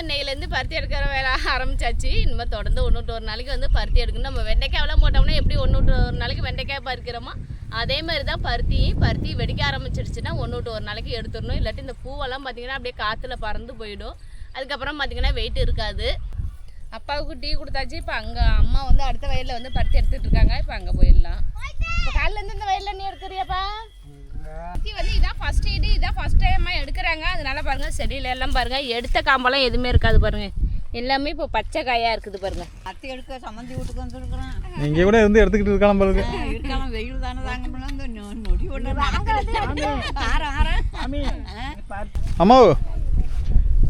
வந்து இன்னையிலேருந்து பருத்தி எடுக்கிற வேலை ஆரம்பிச்சாச்சு. இனிமேல் தொடர்ந்து ஒன்று விட்டு ஒரு நாளைக்கு வந்து பருத்தி எடுக்கணும். நம்ம வெண்டைக்காயெல்லாம் போட்டோம்னா எப்படி ஒன்று விட்டு ஒரு நாளைக்கு வெண்டைக்காய் பறிக்கிறோமோ அதே மாதிரி தான் பருத்தி பருத்தி வெடிக்க ஆரம்பிச்சிடுச்சுன்னா ஒன்று விட்டு ஒரு நாளைக்கு எடுத்துடணும். இல்லாட்டி இந்த பூவெல்லாம் பார்த்தீங்கன்னா அப்படியே காற்றுல பறந்து போயிடும். அதுக்கப்புறம் பார்த்தீங்கன்னா வெயிட் இருக்காது. அப்பாவுக்கு டீ கொடுத்தாச்சு. இப்போ அங்கே அம்மா வந்து அடுத்த வயலில் வந்து பருத்தி எடுத்துகிட்டு இருக்காங்க. இப்போ அங்கே போயிடலாம். இப்போ காலையிலேருந்து இந்த வயலில் நீ எடுக்கிறியாப்பா? பருத்தி வந்து இதான் ஃபர்ஸ்ட் இது இதான் ஃபர்ஸ்ட் டைமாக எடுக்கிறாங்க. அதனால பாருங்க செடியில எல்லாம் பாருங்க. எடுத்த காம்பெல்லாம் எதுவுமே இருக்காது பாருங்க. எல்லாமே இப்போ பச்சை காயாக இருக்குது பாருங்க. அத்தை எடுக்க சம்மந்தி வீட்டுக்கு வந்துருக்குறோம் இங்கே கூட இருந்து எடுத்துக்கிட்டு இருக்கலாம் பாருங்க. இருக்கலாம் வெயில் தானே தாங்க முடியல. நொடி ஒன்று அம்மா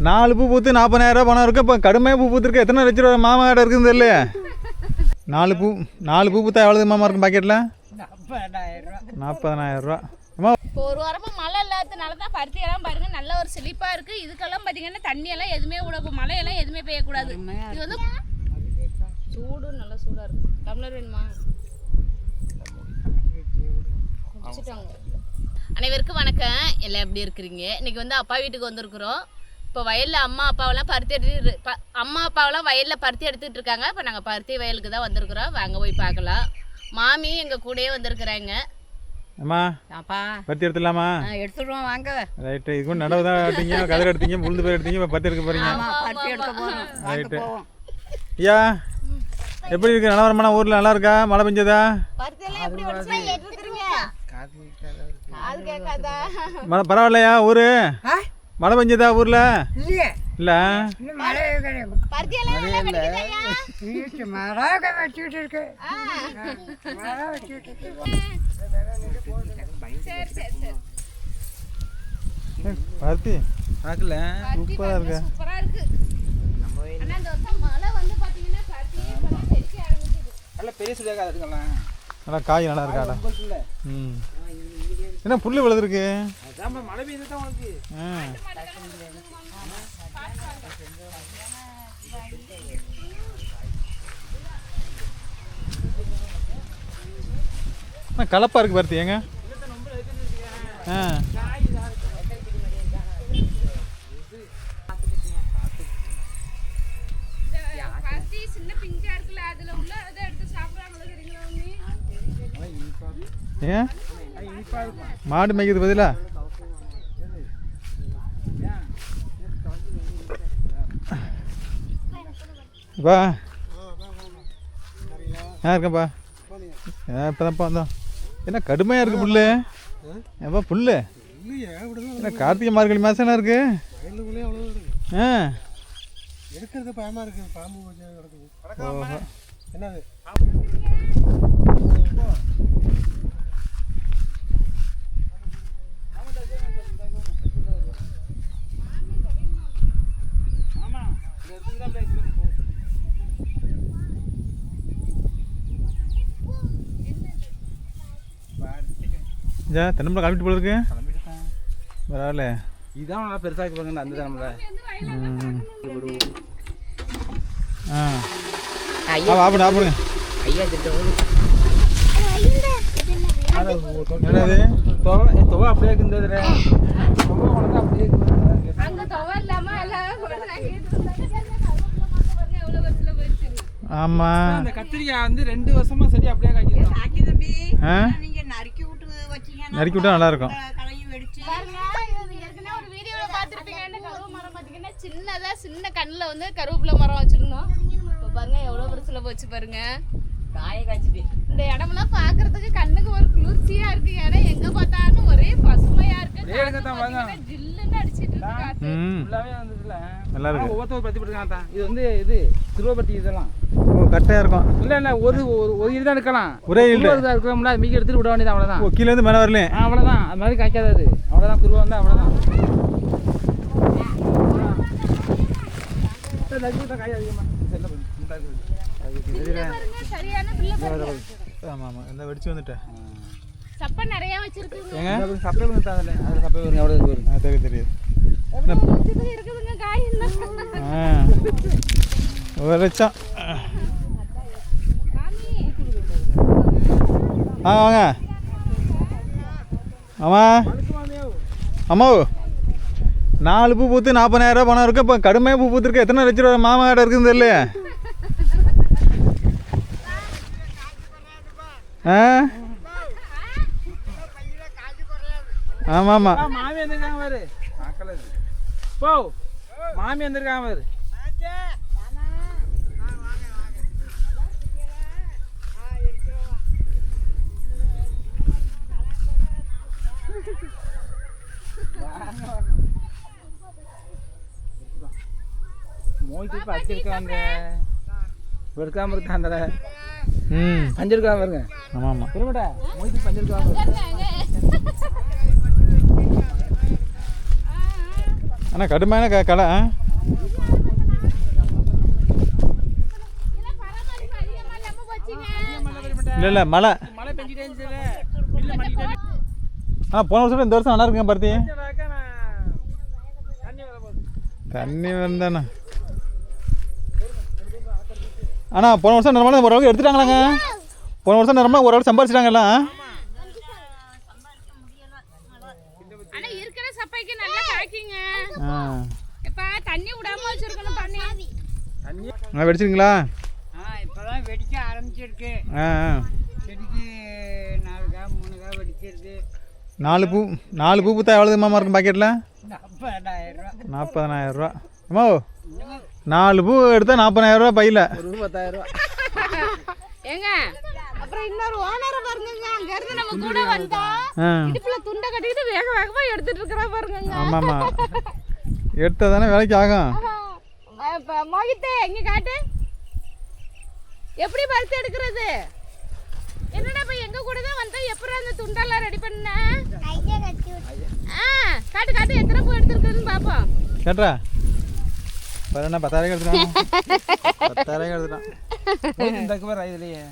நாலு பூ பூத்து நாற்பதாயிரம் பணம் இருக்கு. இப்போ கடுமையாக பூ பூத்துருக்கு. எத்தனை லட்ச ரூபா மாமா கடை இருக்குன்னு தெரியல. நாலு பூ நாலு பூ பூத்தா எவ்வளோ மாமா இருக்கும் பாக்கெட்டில் நாற்பதனாயிரம் ரூபா. அம்மா. இப்போ ஒரு வாரமாக மழை இல்லாததுனால தான் பருத்தி எல்லாம் பாருங்க நல்ல ஒரு செழிப்பாக இருக்கு. இதுக்கெல்லாம் பார்த்தீங்கன்னா தண்ணி எல்லாம் எதுவுமே விட இப்போ மழையெல்லாம் எதுவுமே பெய்யக்கூடாது. இது வந்து சூடு நல்லா சூடாக இருக்கு. டம்ளர் வேணுமா? அனைவருக்கும் வணக்கம். எல்லாம் எப்படி இருக்கிறீங்க? இன்னைக்கு வந்து அப்பா வீட்டுக்கு வந்திருக்கிறோம். இப்போ வயலில் அம்மா அப்பாவெல்லாம் பருத்தி எடுத்து ப- அம்மா அப்பாவெல்லாம் வயலில் பருத்தி எடுத்துட்டு இருக்காங்க. இப்போ நாங்கள் பருத்தி வயலுக்கு தான் வந்திருக்கிறோம். வாங்க போய் பார்க்கலாம். மாமி எங்கள் கூடயே வந்திருக்கிறாங்க. அம்மா அப்பா பத்தி எடுத்துடலாமா? எடுத்துடுவோம் வாங்க. ரைட்டு இது கூட நடவு தான் எடுத்தீங்க கதிரை எடுத்தீங்க முழுது பேர் எடுத்தீங்க இப்போ பத்து எடுக்க போகிறீங்க ஆமா பருத்தி எடுக்க போறோம். வாங்க ரைட்டு. போவோம். ஐயா எப்படி இருக்கு? நிலவரமான ஊரில் நல்லா இருக்கா? மழை பெஞ்சதா? மழை பரவாயில்லையா ஊர்? மழை பெஞ்சதா ஊரில்? இல்லை. மழை வச்சுக்கிட்டு இருக்கு. மரம் வச்சுக்கிட்டு இருக்கு. சரி சரி சரி. பருத்தி. பார்க்கல. சூப்பரா இருக்கு. சூப்பரா இருக்கு. ஆனா இந்த வருஷம் மழை வந்து பாத்தீங்கன்னா பருத்தி இப்பதான் வெடிக்க ஆரம்பிக்குது. நல்ல பெரிய காய் நல்லா இருக்காடா ம். என்ன புல்லு விழுதுருக்கு அதான் மழை பெய்யுது தான் உனக்கு கலப்பா இருக்கு பருத்தி ஏங்க ஆ. பருத்தி சின்ன பிஞ்சா இருக்குல்ல அதுல உள்ள இதை எடுத்து சாப்பிடாம இருக்கிறீங்களா நீ ஏன் மாடு மேய்க்கிறது பதிலா பா ஆ இருக்கேன்ப்பா ஆ இப்போதான்ப்பா வந்தோம். என்ன கடுமையாக இருக்கு புல்லு? ஏப்பா புல்லு. என்ன கார்த்திகை மார்கழி மாதம் என்ன இருக்கு? ஆ. எடுக்கிறது பயமா இருக்கு. பாம்பு கொஞ்சம் கிடக்குது. ஓஹோ. என்னது? ஜா தென்னம்பலம் கிளம்பிட்டு போல இருக்கு பரவாயில்ல. இதான் நல்லா பெருசாக இருக்கு பாருங்க அந்த தினமில் ம். ஆ. ஆ ஆப்பிடுங்க ஐயா என்னது? துவை துவை அப்படியே இருக்கு இந்த இதில். துவை உனக்கு அப்படியே ஆமாம் அந்த கத்திரிக்காய் வந்து ரெண்டு வருஷமா சரி அப்படியே காய்க்குது ஆக்கி தம்பி ஆ நீங்க நறுக்கி விட்டு வச்சீங்கன்னா நறுக்கி விட்டா நல்லா இருக்கும் சின்னதா சின்ன கண்ணில் வந்து கருவேப்பிலை மரம் வச்சிருந்தோம். இப்போ பாருங்க எவ்வளோ பிரச்சனை போச்சு பாருங்க. காய காய்ச்சிட்டு இந்த இடமெல்லாம் பார்க்கறதுக்கு கண்ணுக்கு ஒரு குளிர்ச்சியா இருக்கு. இடம் எங்க பார்த்தாலும் ஒரே பசுமையா இருக்கு. ஜில்லுன்னு அடிச்சிட்டு இருக்கு ஃபுல்லாகவே வந்ததுல நல்லா இருக்கு. ஒவ்வொருத்தர் பத்தி போட்டுருக்காங்க தான் இது வந்து இது சிறுவப்பட்டி இதெல்லாம். ஓ கட்டையாக இருக்கும். இல்லை இல்லை ஒரு ஒரு ஒரு இது தான் எடுக்கலாம் ஒரே இருக்கணும்ல அது மீதி எடுத்துட்டு விட வேண்டியது அவ்வளோதான் ஓ கீழேருந்து மேலே வரல அவ்வளோதான் அது மாதிரி காய்க்காது அது. அவ்வளோதான் குருவா வந்து அவ்வளோதான் காய் ஆமாம் ஆமாம் இந்த வெடிச்சு வந்துட்டேன். சப்பை நிறைய வச்சிருக்குங்க. ஏங்க? சப்பை வந்து அதில். அது சப்பை வருங்க எவ்வளோ இருக்கு ஆ தெரியுது தெரியுது. எவ்வளவு லட்சத்துக்கு இருக்குதுங்க காய் இன்னும். ஆ. ஒரு லட்சம். சாமி ஆ வாங்க. அம்மா அம்மா நாலு பூ பூத்து நாற்பதாயிரம் பணம் இருக்கு. இப்போ கடுமையாக பூ பூத்துருக்கு. எத்தனை லட்ச ரூபா மாமா கடை இருக்குது இல்லையா ஆமா ஆமா மாமி வந்திருக்காங்க பாரு. போ மாமி வந்திருக்காங்க பாரு. மோய்க்கு பச்சிருக்காங்க வெறுக்காம இருக்காண்டல ம். பஞ்சிருக்கா பாருங்க. ஆமாம் ஆமாம் திரும்படா பஞ்சிருக்கா பாருங்க. ஆனால் கடுமையான க கடை ஆ? இல்லை இல்லை மழை. ஆ போன வருஷம் இந்த வருஷம் நல்லா இருக்குங்க பருத்தி தண்ணி வர அண்ணா போன வருஷம் நிறமான ஓரளவுக்கு எடுத்துட்டாங்களாங்க? போன வருஷம் நிறமா சப்பைக்கு நல்லா காய்க்குங்க ஆ. வெடிச்சிருங்களா இப்போதான் வெடிக்க ஆரம்பிச்சிருக்கு. செடிக்கு நாலு கா மூணு கா வெடிச்சிருது நாலு பூ நாலு பூ பூத்தா எவ்வளோ மாமா இருக்கும் பாக்கெட்டில் நாற்பதாயிரம் ரூபா. நாற்பதனாயிரம் ரூபா. அம்மா நாலு பூ எடுத்தால் நாற்பதாயிரம் ரூபா பையில். ஒரு பத்தாயிரம் ரூபா ஏங்க அப்புறம் இன்னொரு ஓனர் பாருங்க அங்க இருந்து நம்ம கூட வந்தா ஆ. இடுப்புல துண்டை கட்டிக்கிட்டு வேக வேகமா எடுத்துட்டு இருக்கிறா பாருங்க ஆமாம் ஆமாம் எடுத்தால் தானே வேலைக்கு ஆகும் மோகித்தே எங்க காட்டு. எப்படி பருத்தி எடுக்கிறது? என்னடா இப்ப எங்க கூட தான் வந்தா எப்படி அந்த துண்டெல்லாம் ரெடி பண்ண? ஆ காட்டு காட்டு எத்தனை பூ எடுத்துருக்குன்னு பாப்போம். கேட்டா? பாரு என்ன பத்தாயிரம் எடுத்துட்டான் பத்தாயிரம் எடுத்துட்டான் இந்த பாரு இதுலயே.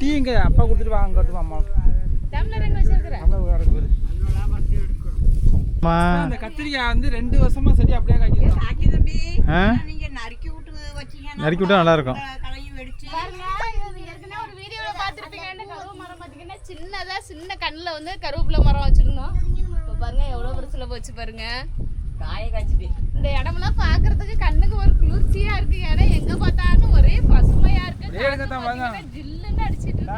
டீ இங்க அப்பா கொடுத்துட்டு வாங்க கொடுத்து அம்மா. டம்ளர் எங்க வச்சிருக்கிற? அம்மா வரக்கு பாரு. அம்மா. அந்த கத்திரிக்காய் வந்து ரெண்டு வருஷமா செடி அப்படியே காய்க்குது ஆக்கி தம்பி. ஆ? நீங்க நறுக்கி விட்டு வச்சீங்கன்னா நறுக்கி விட்டா நல்லா இருக்கும் களையும் வெடிச்சு பாருங்க இது ஏற்கனவே ஒரு வீடியோல பார்த்துருப்பீங்க இந்த கருவு மரம் பார்த்தீங்கன்னா சின்னதா சின்ன கண்ணுல வந்து கருவேப்பிலை மரம் வச்சிருந்தோம். இப்போ பாருங்க எவ்வளோ பெருசுல போச்சு பாருங்க. காய காய்ச்சிட்டு இந்த இடமெல்லாம் பார்க்கிறதுக்கு கண்ணுக்கு ஒரு குளிர்ச்சியா இருக்கு. ஏன்னா எங்க பார்த்தாலும் ஒரே பசுமையா இருக்கு. ஒரே இடத்துல தான் வாங்க. பார்த்தீங்கன்னா ஜில்லுன்னு அடிச்சிட்டு இருக்கு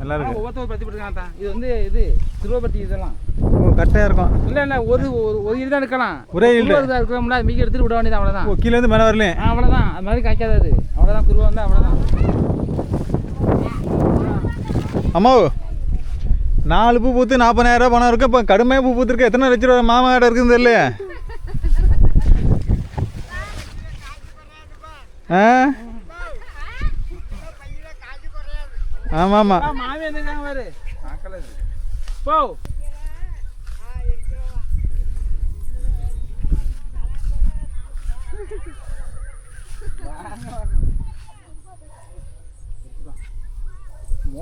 நல்லா இருக்கு. ஒவ்வொருத்தர் பத்தி போட்டுருக்காங்க தான் இது வந்து இது திருவப்பட்டி இதெல்லாம். ஓ கரெக்டாக இருக்கும். இல்ல இல்ல ஒரு ஒரு ஒரு இது தான் எடுக்கலாம் ஒரே. குருவா இருக்கிறோம்ல அது மீதி எடுத்துட்டு விட வேண்டியது அவ்வளவுதான். ஓ கீழேருந்து மேலே வரலையே. ஆ, அவ்வளவுதான். அது மாதிரி காய்க்காது அது. அவ்வளவுதான். குருவா வந்து அவ்வளவுதான். அம்மா நாலு பூ பூத்து நாற்பதாயிரம் ரூபா பணம் இருக்கு. இப்போ கடுமையாக பூ பூத்துருக்கு. எத்தனை லட்ச ரூபா மாமா கடை இருக்குது இல்லையா ஆ? ஆமாம் ஆமாம்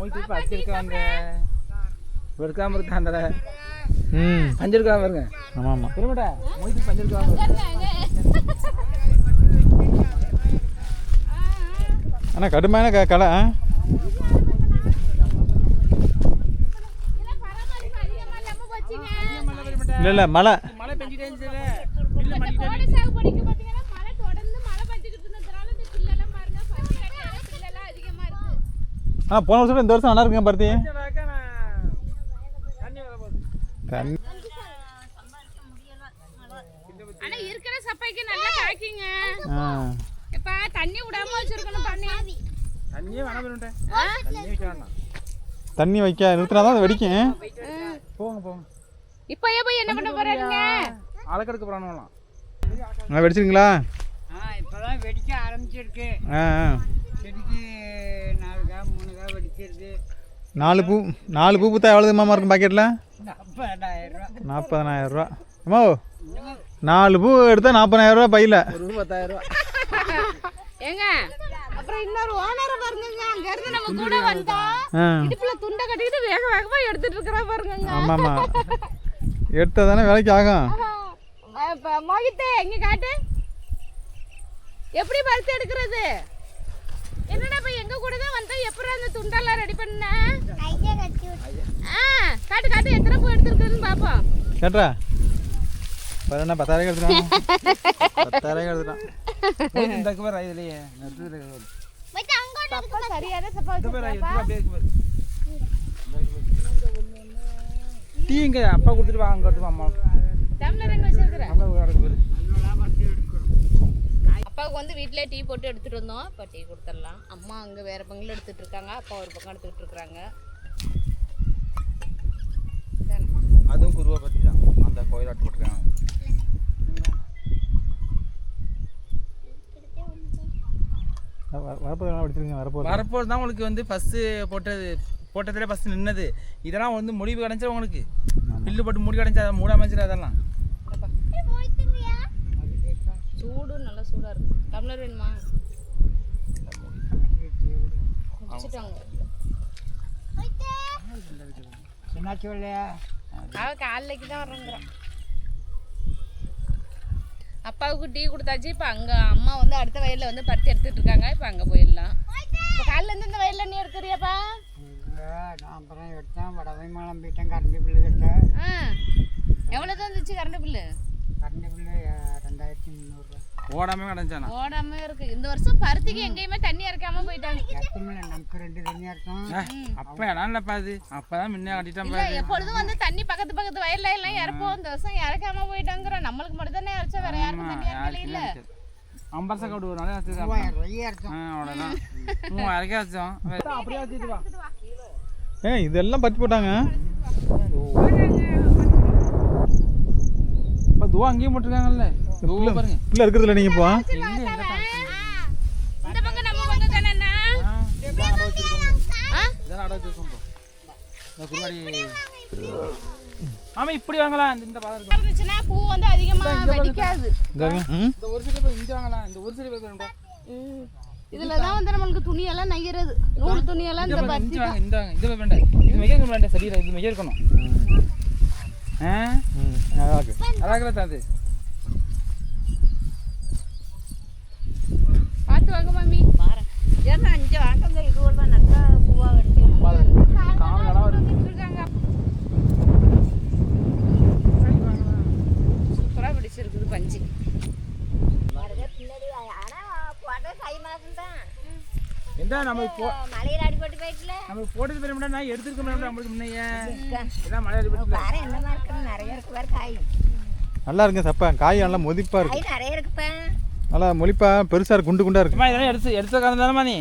மோய்க்கு பச்சிருக்காங்க வெறுக்காம இருக்காண்டல ம். பஞ்சிருக்கா பாருங்க ஆமாம். ஆமாம் திரும்படா. மோய்க்கு பஞ்சிருக்கா பாருங்க ஆனால் கடுமையான க கடை இல்லை இல்லை மழை மழை பெஞ்சிட்டே இருந்துச்சுல பில்லு மடிக்கிட்டே கோடை சாகுபடிக்கு பார்த்தீங்கன்னா மழை தொடர்ந்து மழை பெஞ்சுக்கிட்டு இருந்ததுனால இந்த பில்லெல்லாம் பாருங்க பச்சை கட்டியான பில்லெல்லாம் அதிகமா இருக்கு ஆ போன வருஷம் இந்த வருஷம் நல்லா இருக்குங்க பருத்தி. தண்ணி ஆனா இருக்கிற சப்பைக்கு நல்லா காய்க்குங்க ஆ. இப்ப தண்ணி விடாம வச்சிருக்கணும் பண்ணி. தண்ணியே வேணாம் தண்ணி வைக்க நிறுத்தினா தான் வெடிக்கும். போங்க போங்க. இப்போ போய் என்ன பண்ண போறாருங்க அளக்கெடுக்க போறானுங்களாம். வெடிச்சிருங்களா ஆ இப்போதான் வெடிக்க ஆரம்பிச்சிருக்கு. ஆ ஆ செடிக்கு நாலு கா மூணு கா வெடிச்சிருது நாலு பூ நாலு பூ பூத்தா எவ்வளோ மாமா இருக்கும் பாக்கெட்டில் நாற்பதாயிரம் ரூபா. நாற்பதனாயிரம் ரூபா. அம்மா நாலு பூ எடுத்தால் நாற்பதாயிரம் ரூபா பையில். பத்தாயிரம் ஏங்க அப்புறம் இன்னொரு ஓனர் பாருங்க அங்க இருந்து நம்ம கூட வந்தா இடுப்புல துண்டை கட்டிக்கிட்டு வேக வேகமா எடுத்துட்டு இருக்கிறா பாருங்க ஆமாம் ஆமாம் எடுத்தால் தானே வேலைக்கு ஆகும் மோகித்தே எங்க காட்டு. எப்படி பருத்தி எடுக்கிறது? என்னடா இப்ப எங்க கூட தான் வந்தா? எப்படி அந்த துண்டெல்லாம் ரெடி பண்ண? ஆ காட்டு காட்டு எத்தனை பூ எடுத்திருக்குன்னு பாப்போம். கேட்டா பதினெண்ணா பத்தாயிரம் எடுத்துட்டான். பத்தாயிரம் எடுத்துட்டான். இந்த பாரு இதுலயே பாரு. டீ இங்க அப்பா கொடுத்துட்டு வாங்க அம்மா. டம்ளர் எங்க வச்சிருக்கிற? அம்மா வரக்கு பாரு. அப்பாவுக்கு வந்து வீட்டிலே டீ போட்டு எடுத்துட்டு வந்தோம். இப்போ டீ கொடுத்துடலாம். அம்மா அங்கே வேற பங்கில் எடுத்துட்டு இருக்காங்க அப்பா ஒரு பக்கம் எடுத்துக்கிட்டு இருக்காங்க அதுவும் குருவை பத்தி தான். அந்த கோயிலாட்டு போட்டுருக்காங்க. வரப்போது தான் உங்களுக்கு வந்து ஃபஸ்ட்டு போட்டது போட்டதுல ஃபஸ்ட்டு நின்னது. இதெல்லாம் வந்து முடிவு கிடைச்சா உங்களுக்கு. பில்லு போட்டு முடி கிடைச்சா அதை மூட அமைச்சிரு அதெல்லாம் சூடு நல்லா டம்ளர் வேணுமா? குடிச்சிட்டாங்க. என்னாச்சு இல்லையா அவ காலைக்கு தான் வரங்கிறான் அப்பாவுக்கு டீ கொடுத்தாச்சு இப்போ அங்கே அம்மா வந்து அடுத்த வயலில் வந்து பருத்தி எடுத்துட்டு இருக்காங்க இப்போ அங்கே போயிடலாம். இப்போ காலைல இருந்து இந்த வயலில் நீ எடுக்கிறியாப்பா நான் அப்புறம் எடுத்தேன் வடவை மலம் போயிட்டேன் கரண்டி பில்லு எடுத்தேன் ஆ எவ்வளோ தான் இருந்துச்சு கரண்ட் பில்லு? கரண்டி பில்லு ரெண்டாயிரத்தி முந்நூறுரூவா ஓடாமே கிடஞ்சானா ஓடாம இருக்கு. இந்த வருஷம் பருத்திக்கு எங்கேயுமே தண்ணி இறக்காம போயிட்டாங்க. நமக்கு ரெண்டு தனியாக இருக்கும். அப்போ என்னப்பா அது. அப்பதான் முன்னே கட்டிட்டேன் இல்ல எப்பொழுதும் வந்து தண்ணி பக்கத்து பக்கத்து வயல்ல எல்லாம் இறப்போம். இந்த வருஷம் இறக்காம போயிட்டாங்கிறோம். நம்மளுக்கு மட்டும் தானே இறச்சா வேற யாருக்கும் தண்ணி இறக்கல இல்ல. ஐம்பது கவுடு ஒரு நாளே மூவாயிரம் அவ்வளோதான் மூவாயிரக்கே வச்சோம். அப்படியே வச்சுட்டு வா. ஏ இதெல்லாம் பத்தி போட்டாங்க. இப்போ துவா அங்கேயும் போட்டிருக்காங்கல்ல. பிள்ளை இருக்கிறதுல நீங்கள் இப்போ ஆமா இப்படி வாங்கலாம். இந்த இந்த பாதம் இருந்துச்சுன்னா பூ வந்து அதிகமா வெடிக்காது இந்த ஒரு சில பேர் இங்கே வாங்கலாம். இந்த ஒரு சில பேர் வேணும்டா. இதுல தான் வந்து நம்மளுக்கு துணியெல்லாம் நெய்யறது நூல் துணியெல்லாம் இந்த இந்த வாங்க இந்த வாங்க. இந்த வாங்க, வேண்டாம். இது மெய்ய இருக்கணும் வேண்டாம் இது மெய்ய இருக்கணும். ஆ? அது? பார்த்து வாங்க மாமி ஏன்னா அஞ்சு வாங்க இது ஒன்று நல்லா பூவாக எடுத்து காவல் இடம் வருது இருக்காங்க சூப்பரா பிடிச்சிருக்குது பஞ்சு பின்னாடி ஆனால் போட்ட தை மாதம் தான் எந்த நம்ம போ மலையில் அடிபட்டு போயிட்டுல நம்ம போட்டது பெரிய நான் எடுத்துருக்க முடியாது நம்மளுக்கு முன்னையே இதான் மழை அடிபட்டு பாரு என்ன மாதிரி இருக்குது நிறைய இருக்கு பாரு காய் நல்லா இருக்குங்க சப்பா காய் நல்லா மொதிப்பாக இருக்கு காய் நிறைய இருக்குப்பா நல்லா மொழிப்பா பெருசாக குண்டு குண்டாக இருக்கு. இதெல்லாம் எடுத்து எடுத்த காரணம் தானம்மா நீ?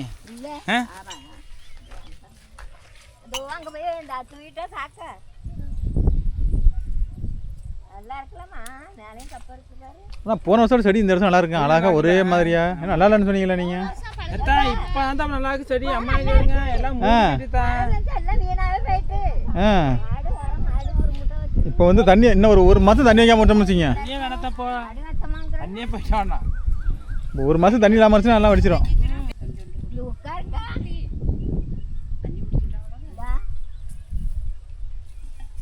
போன வருஷம் செடி இந்த வருஷம் நல்லா இருக்கு. அழகா ஒரே மாதிரியா? ஏன்னா நல்லா இல்லைன்னு சொன்னீங்களா நீங்கள் அத்தான் இப்போ தான் நல்லா இருக்கு செடி. அம்மா எல்லாம் இப்போ வந்து தண்ணி இன்னும் ஒரு ஒரு மாதம் தண்ணி வைக்காம விட்டோம்னு வச்சுங்க தண்ணியே வேணாத்தான் ஒரு மாதம் தண்ணி இல்லாமல் இருந்துச்சுன்னா நல்லா வடிச்சிடும்.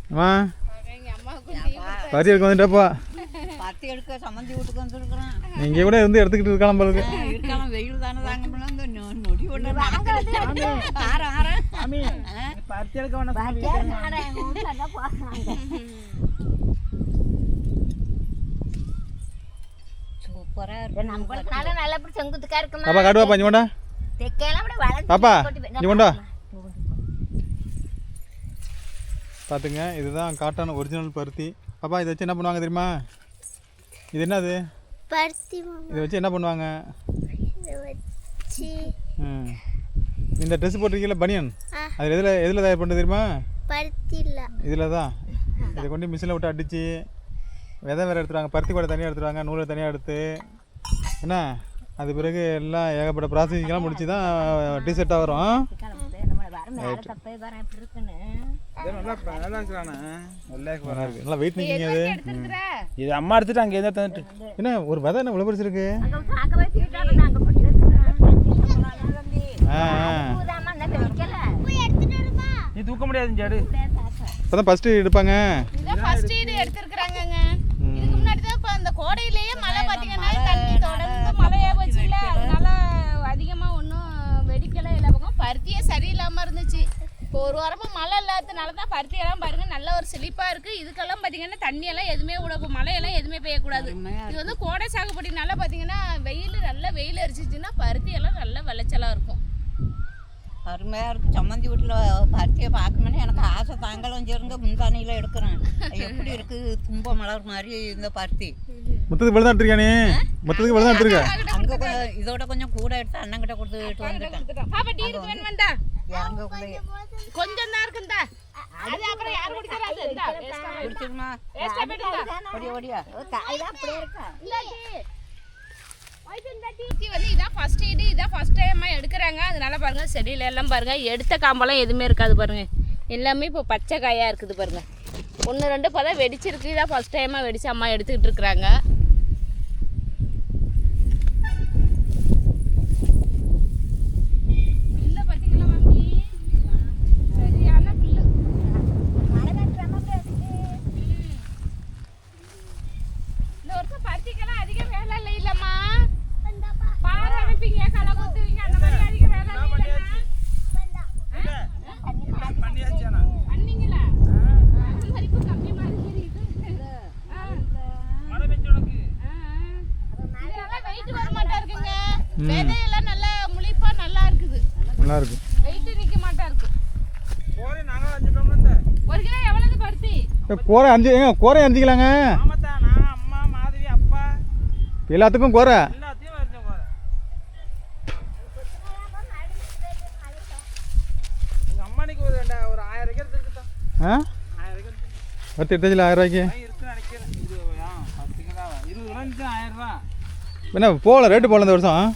அம்மா பருத்தி எடுக்க வந்துட்டப்பா பத்தி எடுக்க சம்மந்தி வீட்டுக்கு வந்துருக்குறேன் நீங்கள் கூட இருந்து எடுத்துக்கிட்டு இருக்கலாம் போலுது இருக்கலாம் வெயில் தானே தாங்க நொடி ஒன்று நடக்கிறது ஆற ஆற. சாமி பருத்தி எடுக்க வேணாம் சாமி. எங்கள் வீட்டில் எல்லாம் போகிறாங்க சூப்பராக இருக்கு நம்மளுக்கு நல்லா இப்படி செங்குத்துக்கா இருக்குமா? பாப்பா காட்டுவாப்பா இங்கே கொண்டா தெக்கையெல்லாம் அப்படி வளர்ந்து பாப்பா போட்டு இங்கே கொண்டா பார்த்துங்க இதுதான் காட்டான ஒரிஜினல் பருத்தி. பாப்பா இதை வச்சு என்ன பண்ணுவாங்க தெரியுமா? இது என்னது? பருத்தி இதை வச்சு என்ன பண்ணுவாங்க? இதை வச்சு ம். இந்த ட்ரெஸ் போட்டிருக்கீங்களா பனியன். அதில் எதில் எதில் தயார் பண்ணுறது தெரியுமா? பருத்தி இல்லை இதில் தான் இதை கொண்டு மிஷினில் விட்டு அடித்து விதை வேறு எடுத்துருவாங்க பருத்தி கூட தனியாக எடுத்துருவாங்க நூலை தனியாக எடுத்து. என்ன? அது பிறகு எல்லாம் ஏகப்பட்ட ப்ராசஸிங்லாம் முடிச்சு தான் டிஷர்ட்டாக வரும். நல்லா வெயிட் நிற்கிங்க அது இது அம்மா எடுத்துட்டு அங்கே தந்துட்டு. என்ன ஒரு விதை என்ன இவ்வளோ பெருசு இருக்கு? நீ தூக்க முடியாது இப்போ தான் ஃபஸ்ட்டு எடுப்பாங்க. இது எடுத்திருக்கிறாங்கங்க இதுக்கு முன்னாடி தான் இப்போ அந்த கோடையிலேயே மழை பார்த்தீங்கன்னா தண்ணி தொடர்ந்து மழையா போச்சு இல்ல அதனால அதிகமா ஒன்றும் வெடிக்க பருத்தியே சரியில்லாமல் இருந்துச்சு. இப்போ ஒரு வாரமாக மழை இல்லாததுனால தான் பருத்தி எல்லாம் பாருங்க நல்ல ஒரு செழிப்பாக இருக்குது இதுக்கெல்லாம் பார்த்தீங்கன்னா தண்ணியெல்லாம் எதுவுமே விட மழையெல்லாம் எதுவுமே பெய்யக்கூடாது. இது வந்து கோடை சாகுபடினால பார்த்தீங்கன்னா வெயில் நல்ல வெயில் அரிச்சிச்சுன்னா பருத்தி எல்லாம் நல்ல விளைச்சலாக இருக்கும். அருமையாக இருக்குது சம்மந்தி வீட்டில் பருத்தியை பார்க்கணுன்னு எனக்கு ஆசை. தாங்களும் சரிங்க முந்தானியில் எடுக்கிறேன். எப்படி இருக்குது தும்ப மலர் மாதிரி இந்த பருத்தி. மொத்தத்துக்கு இவ்வளோ தான் எடுத்துருக்கா நீ? மொத்தத்துக்கு இவ்வளோ தான் எடுத்துருக்க? அங்கே கொஞ்சம் இதோட கொஞ்சம் கூட எடுத்து அண்ணங்கிட்ட கொடுத்துட்டு வந்துட்டேன். இருக்கு கொஞ்சம் தான் இருக்குந்தா. அது அப்புறம் யார் குடிக்கிறாது இந்தா, waste ஆ- குடிச்சிருமா. ஓடியா ஓடியா. டீ வந்து இதான் ஃபஸ்ட் இது இதான் ஃபஸ்ட் டைம் எடுக்கிறாங்க. அதனால பாருங்க செடியில எல்லாம் பாருங்க. எடுத்த காம்பெல்லாம் எதுவுமே இருக்காது பாருங்கள் எல்லாமே இப்போ பச்சை காயாக இருக்குது பாருங்கள் ஒன்று ரெண்டு இப்போ தான் வெடிச்சிருக்கு. இதான் ஃபஸ்ட் டைமாக வெடிச்சு அம்மா எடுத்துக்கிட்டு இருக்கிறாங்க புல்ல பார்த்தீங்களா மம்மி சரியான புல்லு இந்த வருஷம் பருத்திக்கெல்லாம் அதிக வேலை இல்லை இல்லம்மா பாறை அமைப்பீங்க களை குத்துவீங்க அந்த மாதிரி அதிக வேலை இல்லை பண்ணியாச்சானா பண்ணீங்களா மதிப்பு கம்மியமா இருக்குது ஆ, மழை பெஞ்சு உனக்கு ஆ, ஆ. இது நல்லா வெயிட் வர மாட்டா இருக்குங்க விதையெல்லாம் நல்லா முழிப்பா நல்லா இருக்குது நல்லா இருக்கு வெயிட் நிக்க மாட்டா இருக்கு போரே நாங்களும் அஞ்சுட்டோம்ல இந்த ஒரு கிலோ எவ்வளவு பருத்தி கோரை அஞ்சு ஏங்க கோரை அப்பா. எல்லாத்துக்கும் கோரை ஆ. பத்து எடுத்தாச்சுல ஆயிரம் ரூபாய்க்கு? என்ன போகல ரேட்டு போகல இந்த வருஷம்.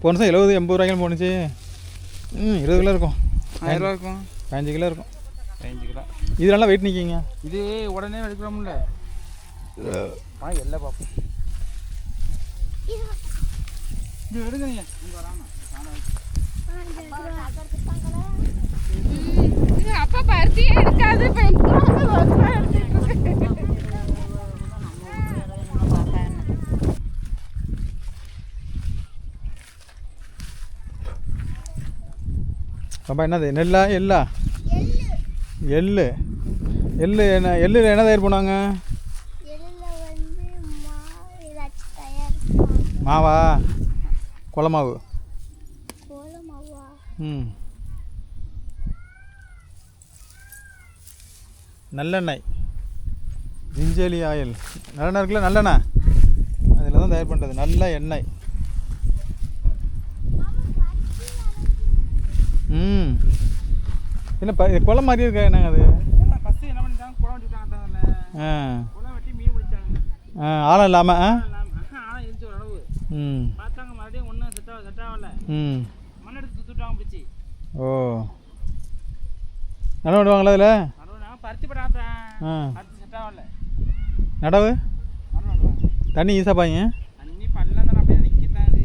போன வருஷம் எழுபது எண்பது ரூபாய்க்கு போணுச்சு. ம் இருபது கிலோ இருக்கும். ஆயிரம் ரூபா இருக்கும். பதினஞ்சு கிலோ இருக்கும். பதினஞ்சு கிலோ இது நல்லா வெயிட் நிற்கிங்க இது உடனே எடுக்கிறோம்ல. ஆ எல்லாம் பார்ப்போம் இது இது அப்பா பருத்தியே என்னது? நெல்லா எள்ளா. எள்ளு. எள்ளு என்ன எள்ளில் என்ன தயார் வந்து மாவு கோல மாவா? ம். நல்லெண்ணெய். Gingelly oil. நல்லெண்ணெய் இருக்குல்ல நல்லெண்ணெய்? அதில் தான் தயார் பண்ணுறது நல்ல எண்ணெய். ம். என்ன குளம் மாதிரி இருக்கா என்னங்க அது ஃபஸ்ட்டு என்ன பண்ணிட்டாங்க குளம் வெட்டிட்டாங்க அதில் ஆ குளம் வெட்டி மீன் பிடிச்சாங்க ஆ ஆழம் இல்லாமல் ஆ ம். பார்த்தாங்க மறுபடியும் ஒன்றும் செட் ஆக செட் ஆகல. ம். மண் எடுத்து சுத்துட்டாங்க பிடிச்சி. ஓ. நடவு நடுவாங்களா அதில் பருத்தி படாத்தேன் ஆ. பருத்தி செட் ஆகல. நடவு? தண்ணி ஈஸா பாய்ங்க? அன்னி பள்ளம் தானே அப்படியே நிற்கிதான் அது.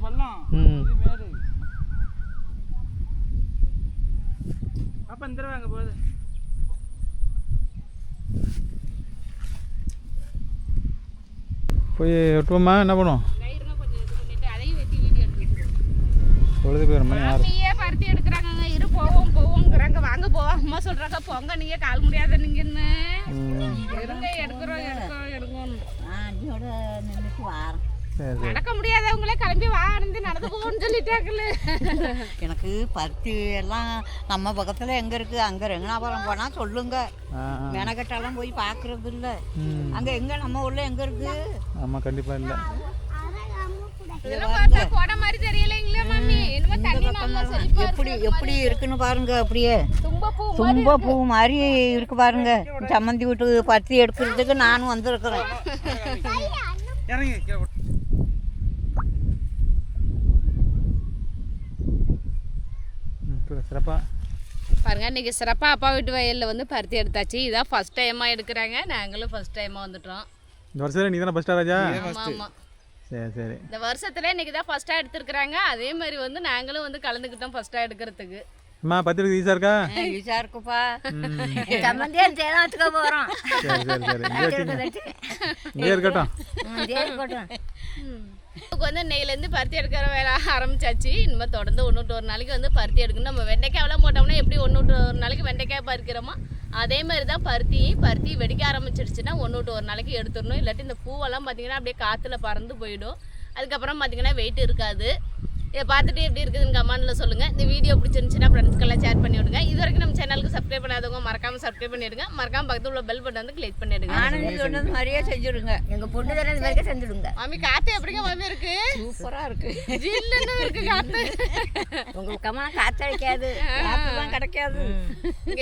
பள்ளம். இது மேடு. அப்போ இந்த வாங்க போகுது. போய் விட்டுவோமா? என்ன பண்ணுவோம்? பொழுது போயிடும் மணி ஆறு. பருத்தி எடுக்கிறாங்க இரு போவோம் போவோங்கிறாங்க வாங்க போவோம். அம்மா சொல்றாங்க போங்க நீங்க கால் முடியாத நீங்கன்னு எடுக்கிறோம் எடுக்கிறோம் எடுக்கணும் நடக்க முடியாதவங்களே கிளம்பி வா நடந்து போவோம்னு சொல்லிட்டாங்கல்ல. எனக்கு பருத்தி எல்லாம் நம்ம பக்கத்தில் எங்கே இருக்குது அங்கே ரெங்கனாபுரம் போனால் சொல்லுங்க. மெனக்கட்டெல்லாம் போய் பார்க்குறது இல்லை அங்கே எங்கே நம்ம ஊரில் எங்கே இருக்குது ஆமாம் கண்டிப்பாக இல்லை. எப்படி இருக்கு எப்படி இருக்குன்னு பாருங்க அப்படியே. தும்ப பூ மாதிரி இருக்கு பாருங்க. சம்மந்தி வீட்டு பருத்தி எடுக்கிறதுக்கு நானும் வந்திருக்கிறேன் இறங்கி கீழே போட்டு. ம் சிறப்பாக பாருங்க இன்னைக்கு சிறப்பாக அப்பா வீட்டு வயலில் வந்து பருத்தி எடுத்தாச்சு. இதான் ஃபர்ஸ்ட் டைமாக எடுக்கிறாங்க. நாங்களும் ஃபர்ஸ்ட் டைமாக வந்துட்டோம். இந்த வருஷத்தில் நீ தானே ஃபஸ்ட்டா ராஜா? ஆமாம் சரி சரி. இந்த வருஷத்துல இன்னைக்கு தான் ஃபர்ஸ்ட்டாக எடுத்திருக்கிறாங்க. அதே மாதிரி வந்து நாங்களும் வந்து கலந்துக்கிட்டோம் ஃபர்ஸ்ட்டாக எடுக்கிறதுக்கு. அம்மா பத்து ஈஸியாக இருக்கா? ஈஸியாக இருக்குப்பா. சம்மந்தியா தேனாத்துக்க போகிறோம் சரி சரி சரி. இங்கே வச்சுங்க இங்கே இருக்கட்டும். இருக்கட்டும். இப்போ வந்து இன்னையிலேருந்து பருத்தி எடுக்கிற வேலை ஆரம்பிச்சாச்சு. இனிமேல் தொடர்ந்து ஒன்று விட்டு ஒரு நாளைக்கு வந்து பருத்தி எடுக்கணும். நம்ம வெண்டைக்காயெல்லாம் போட்டோம்னா எப்படி ஒன்று விட்டு ஒரு நாளைக்கு வெண்டைக்காய் பறிக்கிறோமோ அதே மாதிரி தான் பருத்தி. பருத்தி வெடிக்க ஆரம்பிச்சிடுச்சுன்னா ஒன்று விட்டு ஒரு நாளைக்கு எடுத்துடணும். இல்லாட்டி இந்த பூவெல்லாம் பார்த்தீங்கன்னா அப்படியே காற்றுல பறந்து போயிடும். அதுக்கப்புறம் பார்த்தீங்கன்னா வெயிட் இருக்காது. இதை பார்த்துட்டு எப்படி இருக்குதுன்னு கமெண்ட்டில் சொல்லுங்கள் இந்த வீடியோ பிடிச்சிருந்துச்சுன்னா ஃப்ரெண்ட்ஸ்க்கெல்லாம் ஷேர் பண்ணி விடுங்க. இது வரைக்கும் நம்ம சேனலுக்கு சப்ஸ்கிரைப் பண்ணாதவங்க மறக்காமல் சப்ஸ்கிரைப் பண்ணிவிடுங்க மறக்காம பக்கத்தில் உள்ள பெல் பட்டன் வந்து கிளிக் பண்ணிவிடுங்க ஆனந்தி சொன்னது மாதிரியே செஞ்சுடுங்க. எங்கள் பொண்ணு தானே இது வரைக்கும் செஞ்சுடுங்க. மாமி காற்று எப்படிங்க மாமி இருக்கு? சூப்பராக இருக்கு. ஜில்லுன்னு இருக்கு காற்று உங்களுக்கு காத்தடிக்காது காற்று கிடைக்காது. இங்க